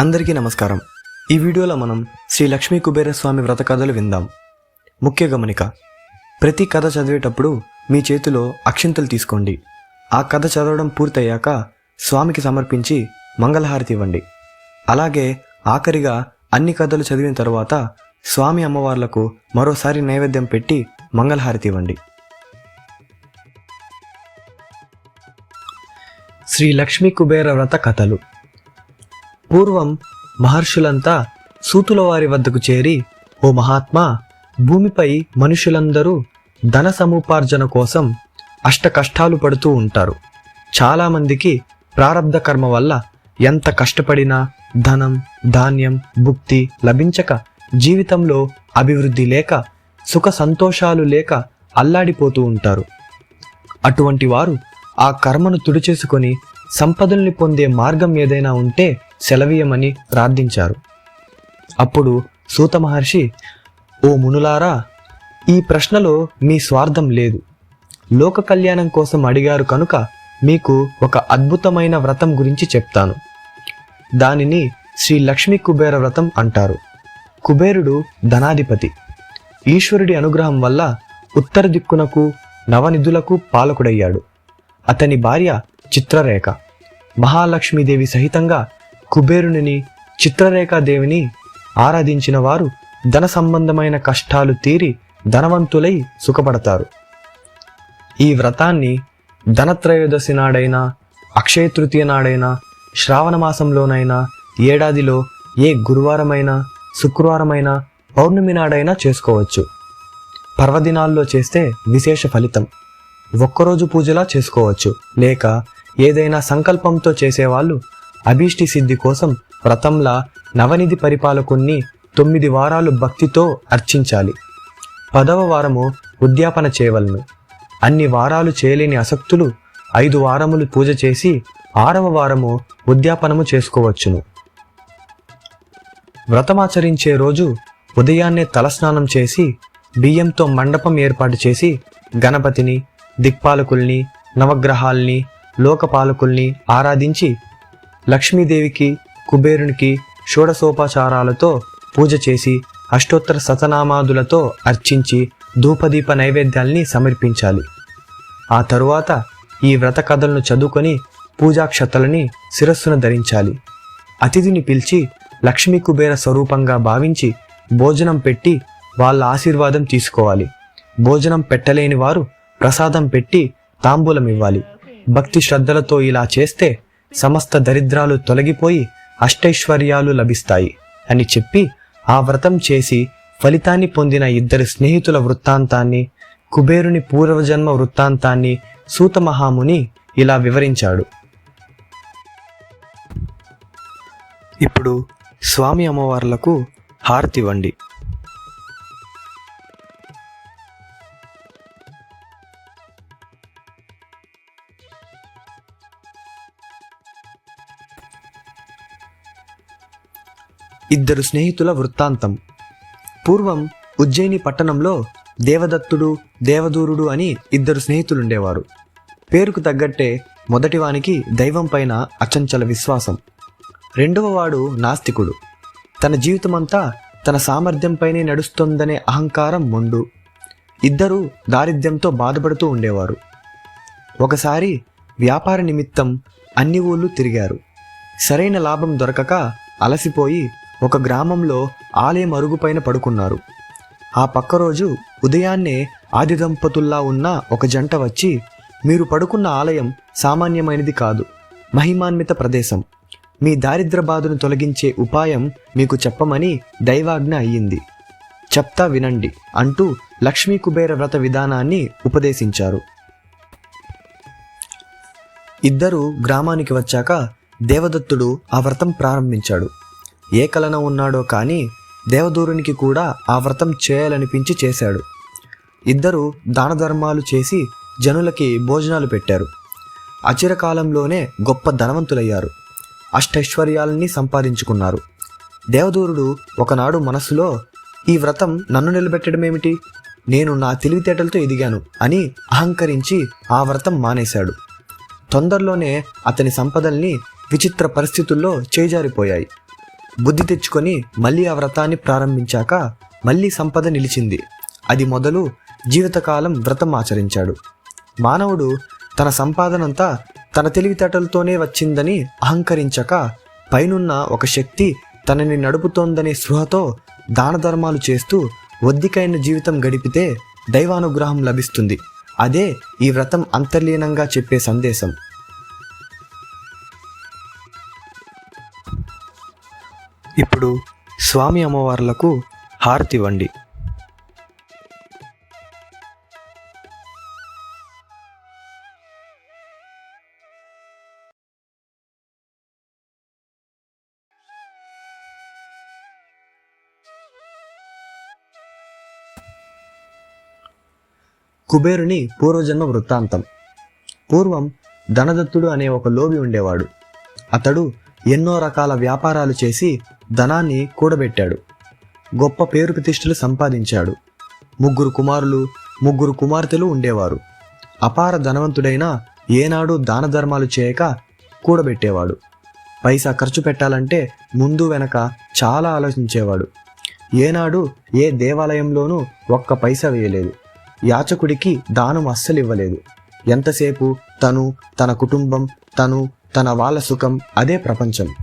అందరికీ నమస్కారం. ఈ వీడియోలో మనం శ్రీ లక్ష్మీ కుబేర స్వామి వ్రత కథలు విందాం. ముఖ్య గమనిక ప్రతి కథ చదివేటప్పుడు మీ చేతిలో అక్షింతలు తీసుకోండి. ఆ కథ చదవడం పూర్తయ్యాక స్వామికి సమర్పించి మంగళహారతి ఇవ్వండి. అలాగే ఆఖరిగా అన్ని కథలు చదివిన తర్వాత స్వామి అమ్మవార్లకు మరోసారి నైవేద్యం పెట్టి మంగళహారతి ఇవ్వండి. శ్రీ లక్ష్మీ కుబేర వ్రత కథలు. పూర్వం మహర్షులంతా సూతుల వారి వద్దకు చేరి ఓ మహాత్మా భూమిపై మనుషులందరూ ధన సముపార్జన కోసం అష్ట కష్టాలు పడుతూ ఉంటారు. చాలామందికి ప్రారబ్ధ కర్మ వల్ల ఎంత కష్టపడినా ధనం ధాన్యం భుక్తి లభించక జీవితంలో అభివృద్ధి లేక సుఖ సంతోషాలు లేక అల్లాడిపోతూ ఉంటారు. అటువంటి వారు ఆ కర్మను తుడిచేసుకొని సంపదల్ని పొందే మార్గం ఏదైనా ఉంటే సెలవీయమని ప్రార్థించారు. అప్పుడు సూత మహర్షి ఓ మునులారా ఈ ప్రశ్నలో మీ స్వార్థం లేదు. లోక కళ్యాణం కోసం అడిగారు కనుక మీకు ఒక అద్భుతమైన వ్రతం గురించి చెప్తాను. దానిని శ్రీ లక్ష్మీ కుబేర వ్రతం అంటారు. కుబేరుడు ధనాధిపతి. ఈశ్వరుడి అనుగ్రహం వల్ల ఉత్తర దిక్కునకు నవనిధులకు పాలకుడయ్యాడు. అతని భార్య చిత్రరేఖ. మహాలక్ష్మీదేవి సహితంగా కుబేరునిని చిత్రరేఖాదేవిని ఆరాధించిన వారు ధన సంబంధమైన కష్టాలు తీరి ధనవంతులై సుఖపడతారు. ఈ వ్రతాన్ని ధనత్రయోదశి నాడైనా అక్షయ తృతీయ నాడైనా శ్రావణ మాసంలోనైనా ఏడాదిలో ఏ గురువారమైనా శుక్రవారమైనా పౌర్ణమి నాడైనా చేసుకోవచ్చు. పర్వదినాల్లో చేస్తే విశేష ఫలితం. ఒక్కరోజు పూజలా చేసుకోవచ్చు. లేక ఏదైనా సంకల్పంతో చేసేవాళ్ళు అభీష్టి సిద్ధి కోసం వ్రతంలా నవనిధి పరిపాలకుణ్ణి తొమ్మిది వారాలు భక్తితో అర్చించాలి. పదవ వారము ఉద్యాపన చేయవలను. అన్ని వారాలు చేయలేని అసక్తులు ఐదు వారములు పూజ చేసి ఆరవ వారము ఉద్యాపనము చేసుకోవచ్చును. వ్రతమాచరించే రోజు ఉదయాన్నే తలస్నానం చేసి బియ్యంతో మండపం ఏర్పాటు చేసి గణపతిని దిక్పాలకుల్ని నవగ్రహాల్ని లోకపాలకుల్ని ఆరాధించి లక్ష్మీదేవికి కుబేరునికి షోడసోపచారాలతో పూజ చేసి అష్టోత్తర శతనామాదులతో అర్చించి ధూపదీప నైవేద్యాల్ని సమర్పించాలి. ఆ తరువాత ఈ వ్రత కథలను చదువుకొని పూజాక్షతలని శిరస్సున ధరించాలి. అతిథిని పిలిచి లక్ష్మీ కుబేర స్వరూపంగా భావించి భోజనం పెట్టి వాళ్ళ ఆశీర్వాదం తీసుకోవాలి. భోజనం పెట్టలేని వారు ప్రసాదం పెట్టి తాంబూలం ఇవ్వాలి. భక్తి శ్రద్ధలతో ఇలా చేస్తే సమస్త దరిద్రాలు తొలగిపోయి అష్టైశ్వర్యాలు లభిస్తాయి అని చెప్పి ఆ వ్రతం చేసి ఫలితాన్ని పొందిన ఇద్దరు స్నేహితుల వృత్తాంతాన్ని కుబేరుని పూర్వజన్మ వృత్తాంతాన్ని సూతమహాముని ఇలా వివరించాడు. ఇప్పుడు స్వామి అమ్మవార్లకు హారతివ్వండి ఇద్దరు స్నేహితుల వృత్తాంతం. పూర్వం ఉజ్జయిని పట్టణంలో దేవదత్తుడు దేవదూరుడు అని ఇద్దరు స్నేహితులుండేవారు. పేరుకు తగ్గట్టే మొదటివానికి దైవం పైన అచంచల విశ్వాసం. రెండవ వాడు నాస్తికుడు. తన జీవితమంతా తన సామర్థ్యంపైనే నడుస్తోందనే అహంకారం మొండు. ఇద్దరూ దారిద్ర్యంతో బాధపడుతూ ఉండేవారు. ఒకసారి వ్యాపార నిమిత్తం అన్ని ఊళ్ళు తిరిగారు. సరైన లాభం దొరకక అలసిపోయి ఒక గ్రామంలో ఆలయం అరుగుపైన పడుకున్నారు. ఆ పక్క రోజు ఉదయాన్నే ఆది దంపతుల్లా ఉన్న ఒక జంట వచ్చి మీరు పడుకున్న ఆలయం సామాన్యమైనది కాదు మహిమాన్విత ప్రదేశం. మీ దారిద్ర బాధను తొలగించే ఉపాయం మీకు చెప్పమని దైవాజ్ఞ అయ్యింది. చెప్తా వినండి అంటూ లక్ష్మీ కుబేర వ్రత విధానాన్ని ఉపదేశించారు. ఇద్దరు గ్రామానికి వచ్చాక దేవదత్తుడు ఆ వ్రతం ప్రారంభించాడు. ఏ కలన ఉన్నాడో కానీ దేవదూరునికి కూడా ఆ వ్రతం చేయాలనిపించి చేశాడు. ఇద్దరు దాన ధర్మాలు చేసి జనులకి భోజనాలు పెట్టారు. అచిరకాలంలోనే గొప్ప ధనవంతులయ్యారు. అష్టైశ్వర్యాలని సంపాదించుకున్నారు. దేవదూరుడు ఒకనాడు మనస్సులో ఈ వ్రతం నన్ను నిలబెట్టడమేమిటి? నేను నా తెలివితేటలతో ఎదిగాను అని అహంకరించి ఆ వ్రతం మానేశాడు. తొందరలోనే అతని సంపదల్ని విచిత్ర పరిస్థితుల్లో చేజారిపోయాయి. బుద్ధి తెచ్చుకొని మళ్ళీ ఆ వ్రతాన్ని ప్రారంభించాక మళ్ళీ సంపద నిలిచింది. అది మొదలు జీవితకాలం వ్రతం ఆచరించాడు. మానవుడు తన సంపాదనంతా తన తెలివితేటలతోనే వచ్చిందని అహంకరించక పైనున్న ఒక శక్తి తనని నడుపుతోందనే స్పృహతో దాన ధర్మాలు చేస్తూ ఒద్దికైన జీవితం గడిపితే దైవానుగ్రహం లభిస్తుంది. అదే ఈ వ్రతం అంతర్లీనంగా చెప్పే సందేశం. ఇప్పుడు స్వామి అమ్మవార్లకు హారతివ్వండి. కుబేరుని పూర్వజన్మ వృత్తాంతం. పూర్వం ధనదత్తుడు అనే ఒక లోబి ఉండేవాడు. అతడు ఎన్నో రకాల వ్యాపారాలు చేసి ధనాన్ని కూడబెట్టాడు. గొప్ప పేరు ప్రతిష్టలు సంపాదించాడు. ముగ్గురు కుమారులు ముగ్గురు కుమార్తెలు ఉండేవారు. అపార ధనవంతుడైన ఏనాడు దాన ధర్మాలు చేయక కూడబెట్టేవాడు. పైసా ఖర్చు పెట్టాలంటే ముందు వెనక చాలా ఆలోచించేవాడు. ఏనాడు ఏ దేవాలయంలోనూ ఒక్క పైసా వేయలేదు. యాచకుడికి దానం అస్సలు ఇవ్వలేదు ఎంతసేపు తను తన కుటుంబం తను తన వాళ్ళ సుఖం అదే ప్రపంచం.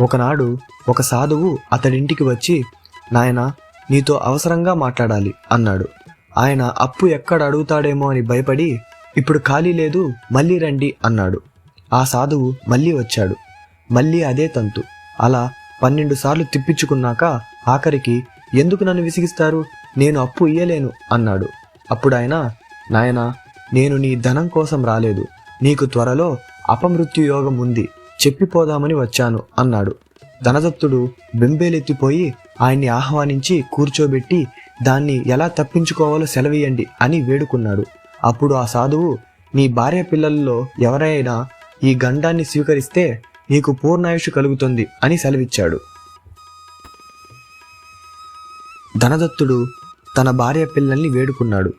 ఒకనాడు ఒక సాధువు అతడింటికి వచ్చి నాయన నీతో అవసరంగా మాట్లాడాలి అన్నాడు. ఆయన అప్పు ఎక్కడ అడుగుతాడేమో అని భయపడి ఇప్పుడు ఖాళీ లేదు మళ్ళీ రండి అన్నాడు. ఆ సాధువు మళ్ళీ వచ్చాడు. మళ్ళీ అదే తంతు. అలా పన్నెండు సార్లు తిప్పించుకున్నాక ఆఖరికి ఎందుకు నన్ను విసిగిస్తారు? నేను అప్పు ఇయ్యలేను అన్నాడు. అప్పుడు ఆయన నాయనా నేను నీ ధనం కోసం రాలేదు. నీకు త్వరలో అపమృత్యు యోగం ఉంది. చెప్పిపోదామని వచ్చాను అన్నాడు. ధనదత్తుడు బెంబేలెత్తిపోయి ఆయన్ని ఆహ్వానించి కూర్చోబెట్టి దాన్ని ఎలా తప్పించుకోవాలో సెలవీయండి అని వేడుకున్నాడు. అప్పుడు ఆ సాధువు నీ భార్య పిల్లల్లో ఎవరైనా ఈ గండాన్ని స్వీకరిస్తే నీకు పూర్ణాయుషు కలుగుతుంది అని సెలవిచ్చాడు. ధనదత్తుడు తన భార్య పిల్లల్ని వేడుకున్నాడు.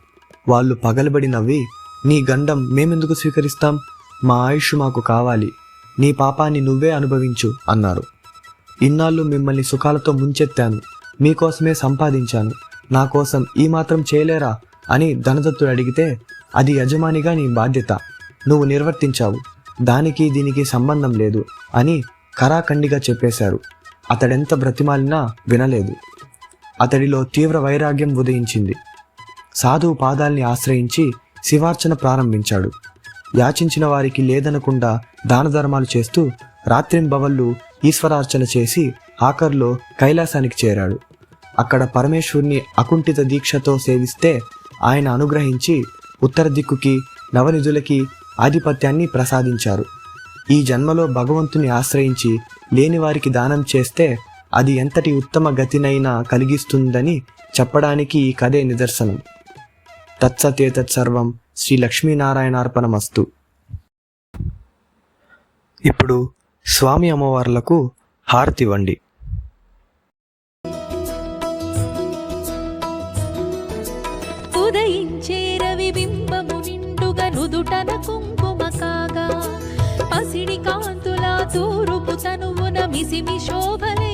వాళ్ళు పగలబడి నవ్వి నీ గండం మేమెందుకు స్వీకరిస్తాం? మా ఆయుష్ మాకు కావాలి. నీ పాపాన్ని నువ్వే అనుభవించు అన్నారు. ఇన్నాళ్ళు మిమ్మల్ని సుఖాలతో ముంచెత్తాను. మీకోసమే సంపాదించాను. నా కోసం ఈ మాత్రం చేయలేరా? అని ధనదత్తుడు అడిగితే అది యజమానిగా నీ బాధ్యత. నువ్వు నిర్వర్తించావు. దానికి దీనికి సంబంధం లేదు అని కరాఖండిగా చెప్పేశారు. అతడెంత బ్రతిమాలినా వినలేదు. అతడిలో తీవ్ర వైరాగ్యం ఉదయించింది. సాధువు పాదాల్ని ఆశ్రయించి శివార్చన ప్రారంభించాడు. యాచించిన వారికి లేదనకుండా దాన ధర్మాలు చేస్తూ రాత్రింబవళ్ళు ఈశ్వరార్చన చేసి ఆఖర్లో కైలాసానికి చేరాడు. అక్కడ పరమేశ్వరుని అకుంఠిత దీక్షతో సేవిస్తే ఆయన అనుగ్రహించి ఉత్తర దిక్కుకి నవనిధులకి ఆధిపత్యాన్ని ప్రసాదించారు. ఈ జన్మలో భగవంతుని ఆశ్రయించి లేని వారికి దానం చేస్తే అది ఎంతటి ఉత్తమ గతినైనా కలిగిస్తుందని చెప్పడానికి ఈ కథే నిదర్శనం. తత్సతేతత్ సర్వం శ్రీ లక్ష్మీనారాయణార్పణమస్తు. ఇప్పుడు స్వామి అమ్మవార్లకు హారతివ్వండి ఉదయించే రవి బింబము నిండుగా నుదుటన కుంకుమ కాగా పసిడి కాంతుల తూరుపు తనువున మిసిమి శోభలై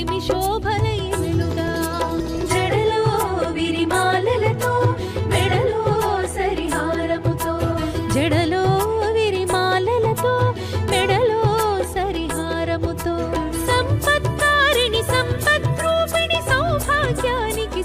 తనువున మిసిమి శోభలై వెలుగా జడలో విరిమాలలతో మెడలో సరిహారముతో. జడలో విరిమాలలతో మెడలో సరిహారముతో. సంపత్కారిణి సంపద్రూపిణి సౌభాగ్యానికి